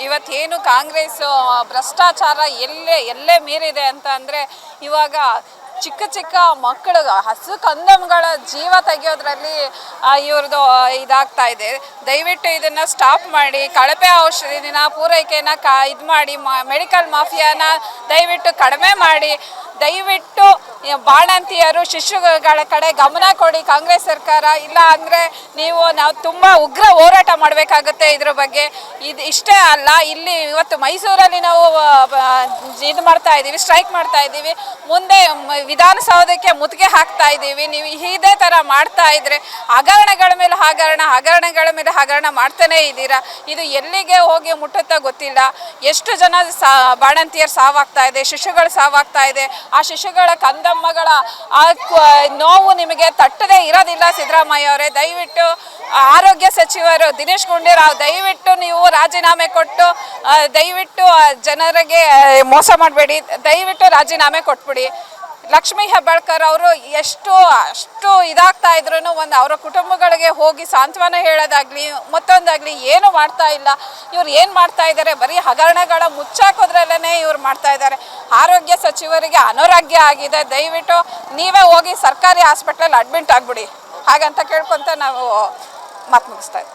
ಇವತ್ತೇನು ಕಾಂಗ್ರೆಸ್ ಭ್ರಷ್ಟಾಚಾರ ಎಲ್ಲೇ ಎಲ್ಲೇ ಮೀರಿದೆ ಅಂತ ಅಂದರೆ ಇವಾಗ ಚಿಕ್ಕ ಚಿಕ್ಕ ಮಕ್ಕಳು ಹಸು ಕಂದಮ್ಗಳ ಜೀವ ತೆಗೆಯೋದ್ರಲ್ಲಿ ಇವ್ರದ್ದು ಇದಾಗ್ತಾ ಇದೆ. ದಯವಿಟ್ಟು ಇದನ್ನು ಸ್ಟಾಪ್ ಮಾಡಿ, ಕಳಪೆ ಔಷಧಿನ ಪೂರೈಕೆನ ಕ, ಇದು ಮಾಡಿ ಮೆಡಿಕಲ್ ಮಾಫಿಯಾನ ದಯವಿಟ್ಟು ಕಡಿಮೆ ಮಾಡಿ. ದಯವಿಟ್ಟು ಬಾಣಂತಿಯರು, ಶಿಶುಗಳ ಕಡೆ ಗಮನ ಕೊಡಿ. ಕಾಂಗ್ರೆಸ್ ಸರ್ಕಾರ, ಇಲ್ಲ ಅಂದರೆ ನೀವು, ನಾವು ತುಂಬ ಉಗ್ರ ಹೋರಾಟ ಮಾಡಬೇಕಾಗುತ್ತೆ ಇದ್ರ ಬಗ್ಗೆ. ಇದು ಇಷ್ಟೇ ಅಲ್ಲ, ಇಲ್ಲಿ ಇವತ್ತು ಮೈಸೂರಲ್ಲಿ ನಾವು ಇದು ಮಾಡ್ತಾ ಇದ್ದೀವಿ ಸ್ಟ್ರೈಕ್ ಮಾಡ್ತಾ ಇದ್ದೀವಿ ಮುಂದೆ ವಿಧಾನಸೌಧಕ್ಕೆ ಮುತ್ತಿಗೆ ಹಾಕ್ತಾ ಇದ್ದೀವಿ ನೀವು ಇದೇ ಥರ ಮಾಡ್ತಾ ಇದ್ರೆ ಹಗರಣಗಳ ಮೇಲೆ ಹಗರಣ ಹಗರಣಗಳ ಮೇಲೆ ಹಗರಣ ಮಾಡ್ತಾನೇ ಇದ್ದೀರಾ? ಇದು ಎಲ್ಲಿಗೆ ಹೋಗಿ ಮುಟ್ಟುತ್ತಾ ಗೊತ್ತಿಲ್ಲ. ಎಷ್ಟು ಜನ ಸಾ ಬಾಣಂತಿಯರು ಸಾವಾಗ್ತಾ ಇದೆ ಶಿಶುಗಳು ಸಾವಾಗ್ತಾ ಇದೆ. ಆ ಶಿಶುಗಳ ಕಂದಮ್ಮಗಳ ಆ ನೋವು ನಿಮಗೆ ತಟ್ಟದೇ ಇರೋದಿಲ್ಲ ಸಿದ್ದರಾಮಯ್ಯ ಅವರೇ. ದಯವಿಟ್ಟು ಆರೋಗ್ಯ ಸಚಿವರು ದಿನೇಶ್ ಗುಂಡೂರಾವ್ ದಯವಿಟ್ಟು ನೀವು ರಾಜೀನಾಮೆ ಕೊಟ್ಟು ದಯವಿಟ್ಟು ಜನರಿಗೆ ಆ, ಮಾಡಬೇಡಿ. ದಯವಿಟ್ಟು ರಾಜೀನಾಮೆ ಕೊಟ್ಬಿಡಿ. ಲಕ್ಷ್ಮೀ ಹೆಬ್ಬಾಳ್ಕರ್ ಅವರು ಎಷ್ಟು, ಅಷ್ಟು ಇದಾಗ್ತಾ ಇದ್ರು ಒಂದು ಅವರ ಕುಟುಂಬಗಳಿಗೆ ಹೋಗಿ ಸಾಂತ್ವನ ಹೇಳೋದಾಗ್ಲಿ, ಮತ್ತೊಂದಾಗ್ಲಿ ಏನು ಮಾಡ್ತಾ ಇಲ್ಲ. ಇವ್ರು ಏನು ಮಾಡ್ತಾ ಇದ್ದಾರೆ ಬರೀ ಹಗರಣಗಳ ಮುಚ್ಚಾಕೋದ್ರಲ್ಲೇ ಇವ್ರು ಮಾಡ್ತಾ ಇದ್ದಾರೆ ಆರೋಗ್ಯ ಸಚಿವರಿಗೆ ಅನಾರೋಗ್ಯ ಆಗಿದೆ. ದಯವಿಟ್ಟು ನೀವೇ ಹೋಗಿ ಸರ್ಕಾರಿ ಹಾಸ್ಪಿಟ್ಲಲ್ಲಿ ಅಡ್ಮಿಟ್ ಆಗಿಬಿಡಿ. ಹಾಗಂತ ಕೇಳ್ಕೊಂತ ನಾವು ಮಾತು ಮುಗಿಸ್ತಾ